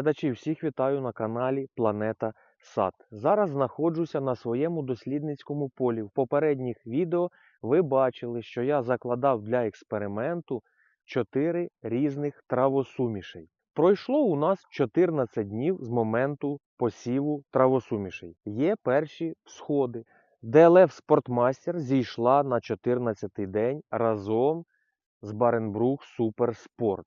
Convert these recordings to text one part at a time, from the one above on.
Глядачі, всіх вітаю на каналі Планета Сад. Зараз знаходжуся на своєму дослідницькому полі. В попередніх відео ви бачили, що я закладав для експерименту 4 різних травосумішей. Пройшло у нас 14 днів з моменту посіву травосумішей. Є перші всходи. ДЛФ Спортмастер зійшла на 14-й день разом з Баренбрух Суперспорт.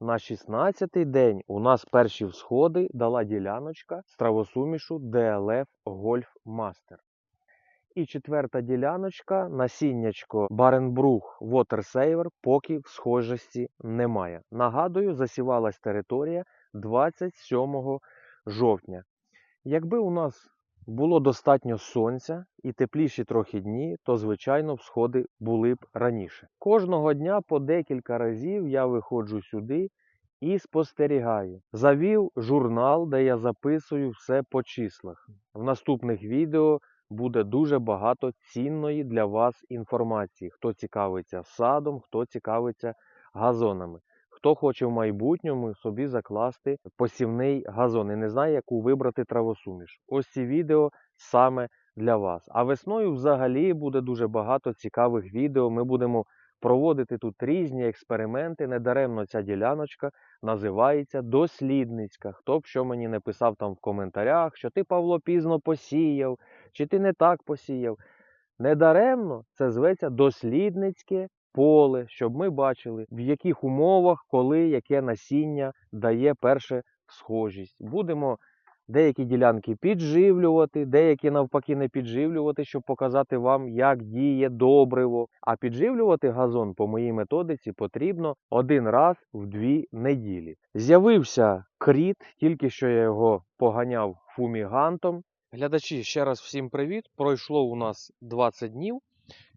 На 16-й день у нас перші всходи дала діляночка з травосумішу DLF Golf Master. І четверта діляночка насіннячко Баренбрух Water Saver поки схожості немає. Нагадую, засівалась територія 27 жовтня. Якби у нас було достатньо сонця і тепліші трохи дні, то, звичайно, всходи були б раніше. Кожного дня по декілька разів я виходжу сюди і спостерігаю. Завів журнал, де я записую все по числах. В наступних відео буде дуже багато цінної для вас інформації. Хто цікавиться садом, хто цікавиться газонами. Хто хоче в майбутньому собі закласти посівний газон і не знає, яку вибрати травосуміш. Ось ці відео саме для вас. А весною взагалі буде дуже багато цікавих відео. Ми будемо проводити тут різні експерименти. Недаремно ця діляночка називається дослідницька. Хто б що мені не писав там в коментарях, що ти, Павло, пізно посіяв, чи ти не так посіяв. Недаремно це зветься дослідницьке поле, щоб ми бачили, в яких умовах, коли яке насіння дає перше схожість. Будемо деякі ділянки підживлювати, деякі навпаки не підживлювати, щоб показати вам, як діє добриво. А підживлювати газон по моїй методиці потрібно один раз в дві неділі. З'явився кріт, тільки що я його поганяв фумігантом. Глядачі, ще раз всім привіт. Пройшло у нас 20 днів.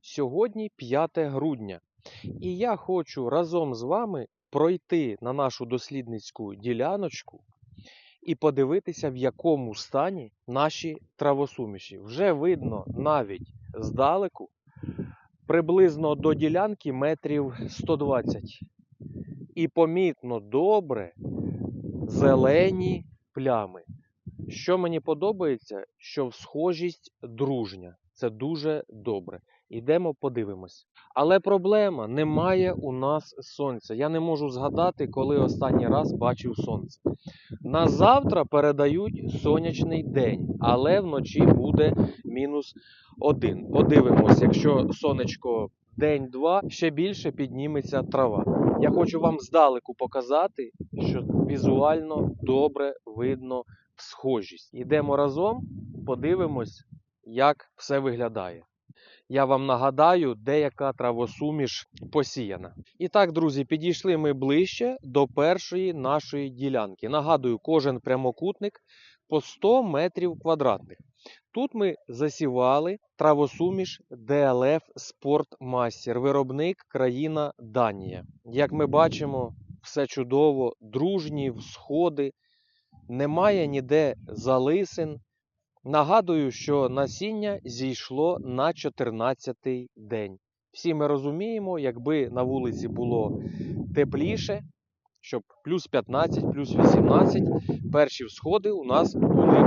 Сьогодні 5 грудня. І я хочу разом з вами пройти на нашу дослідницьку діляночку і подивитися, в якому стані наші травосуміші. Вже видно навіть здалеку, приблизно до ділянки метрів 120. І помітно добре зелені плями. Що мені подобається, що схожість дружня. Це дуже добре. Ідемо подивимось. Але проблема немає у нас сонця. Я не можу згадати, коли останній раз бачив сонце. На завтра передають сонячний день, але вночі буде мінус один. Подивимось, якщо сонечко день-два, ще більше підніметься трава. Я хочу вам здалеку показати, що візуально добре видно схожість. Йдемо разом, подивимось, як все виглядає. Я вам нагадаю, деяка травосуміш посіяна. І так, друзі, підійшли ми ближче до першої нашої ділянки. Нагадую, кожен прямокутник по 100 метрів квадратних. Тут ми засівали травосуміш DLF Sport виробник країна Данія. Як ми бачимо, все чудово, дружні всходи, немає ніде залисин. Нагадую, що насіння зійшло на 14-й день. Всі ми розуміємо, якби на вулиці було тепліше, щоб плюс 15, плюс 18, перші всходи у нас були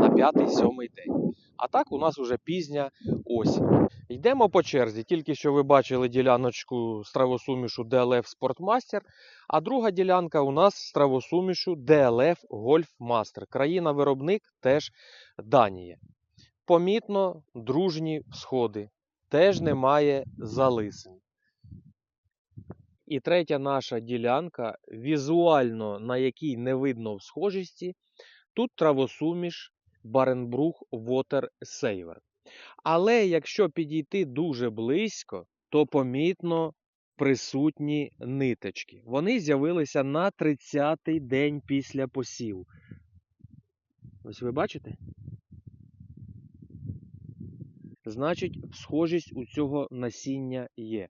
на 5-7 день. А так у нас вже пізня осінь. Йдемо по черзі. Тільки що ви бачили діляночку з травосумішу DLF Sportmaster, а друга ділянка у нас з травосумішу DLF Golf Master. Країна-виробник теж Данія. Помітно дружні всходи. Теж немає залисин. І третя наша ділянка, візуально на якій не видно в схожості, тут травосуміш Баренбрух Water Saver. Але якщо підійти дуже близько, то помітно присутні ниточки. Вони з'явилися на 30-й день після посіву. Ось ви бачите? Значить, схожість у цього насіння є.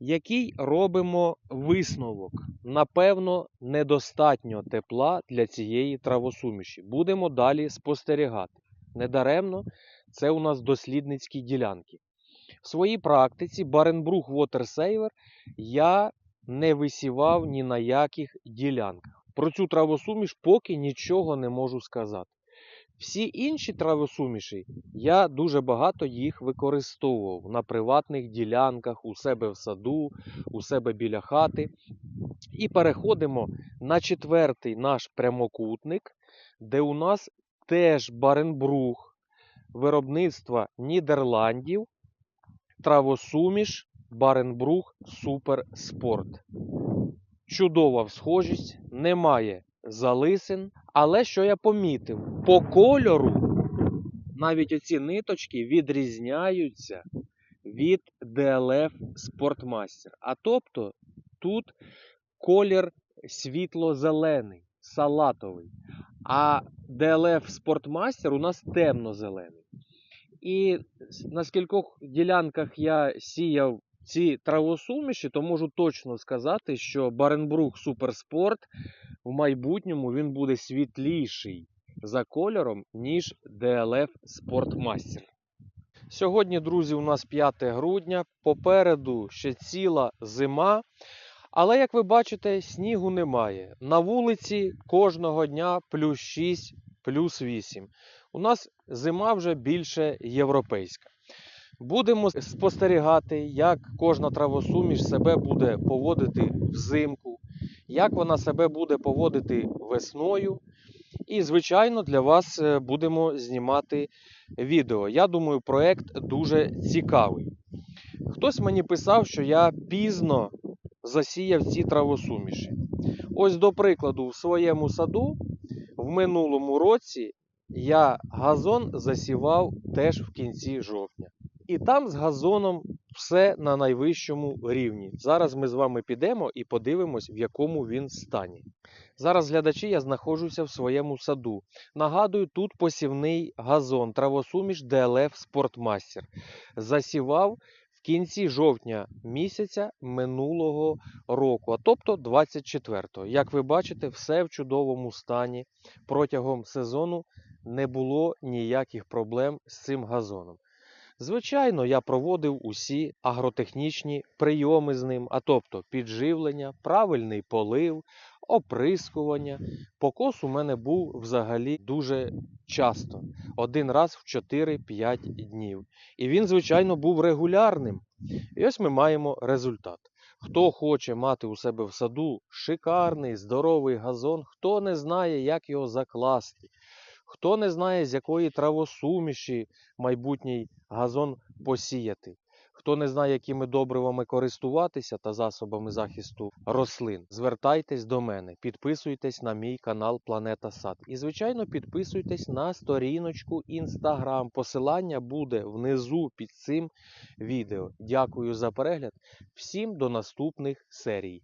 Який робимо висновок? Напевно, недостатньо тепла для цієї травосуміші. Будемо далі спостерігати. Недаремно це у нас дослідницькі ділянки. В своїй практиці Баренбрух Water я не висівав ні на яких ділянках. Про цю травосуміш поки нічого не можу сказати. Всі інші травосуміші, я дуже багато їх використовував на приватних ділянках, у себе в саду, у себе біля хати. І переходимо на четвертий наш прямокутник, де у нас теж Баренбрух виробництва Нідерландів, травосуміш Баренбрух Супер Спорт. Чудова схожість, немає залисин. Але що я помітив? По кольору навіть оці ниточки відрізняються від DLF Sportmaster. А тобто тут колір світло-зелений, салатовий. А DLF Sportmaster у нас темно-зелений. І на скількох ділянках я сіяв ці травосуміші, то можу точно сказати, що Баренбрух Суперспорт в майбутньому він буде світліший за кольором, ніж DLF Sportmaster. Сьогодні, друзі, у нас 5 грудня. Попереду ще ціла зима. Але, як ви бачите, снігу немає. На вулиці кожного дня плюс 6, плюс 8. У нас зима вже більше європейська. Будемо спостерігати, як кожна травосуміш себе буде поводити взимку, як вона себе буде поводити весною. І, звичайно, для вас е, будемо знімати відео. Я думаю, проект дуже цікавий. Хтось мені писав, що я пізно засіяв ці травосуміші. Ось, до прикладу, в своєму саду в минулому році я газон засівав теж в кінці жовтня. І там з газоном все на найвищому рівні. Зараз ми з вами підемо і подивимось, в якому він стані. Зараз, глядачі, я знаходжуся в своєму саду. Нагадую, тут посівний газон, травосуміш DLF Sportmaster. Засівав в кінці жовтня місяця минулого року, а тобто 24-го. Як ви бачите, все в чудовому стані. Протягом сезону не було ніяких проблем з цим газоном. Звичайно, я проводив усі агротехнічні прийоми з ним, а тобто підживлення, правильний полив, оприскування. Покос у мене був взагалі дуже часто, один раз в 4-5 днів. І він, звичайно, був регулярним. І ось ми маємо результат. Хто хоче мати у себе в саду шикарний, здоровий газон, хто не знає, як його закласти, хто не знає, з якої травосуміші майбутній газон посіяти, хто не знає, якими добривами користуватися та засобами захисту рослин, звертайтесь до мене, підписуйтесь на мій канал Планета Сад. І, звичайно, підписуйтесь на сторіночку Instagram. Посилання буде внизу під цим відео. Дякую за перегляд. Всім до наступних серій.